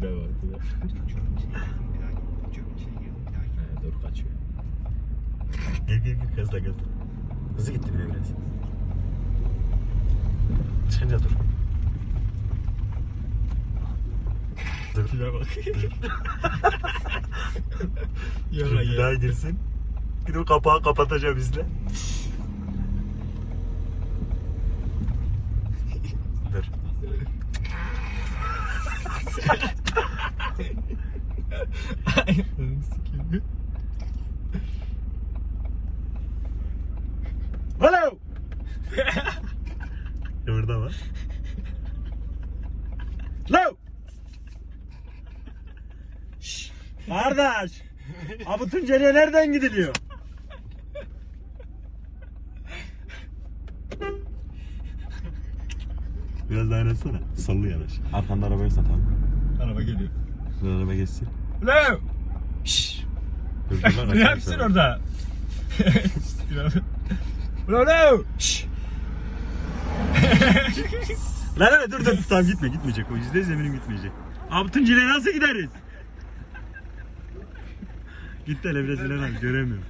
bile vardı. He, dur kaçıyor. Gel gel gel gazla gazla. Hızı gitti bile biraz. Sen de dur. Dur. Şuna bak. Dur bir daha girsin. Bir de o kapağı kapatacağım izle. Dur. Hello. Orada var. Hello. Şşş, Kardeş. Abi Tunceli'ye nereden gidiliyor? Biraz daha yanaşsana. Sallı yanaş. Arkanda arabayı satalım. Araba geliyor. Dur araba geçsin. Hello. Dur, dur lan, Ne yapıyorsun orada? Hello hello. Şşş. Lan lan dur dur tamam gitme gitmeyecek o yüzde yüz eminim gitmeyecek. Abi Tunceli'ye nasıl gideriz? Gitti hele biraz ileri al göremiyorum.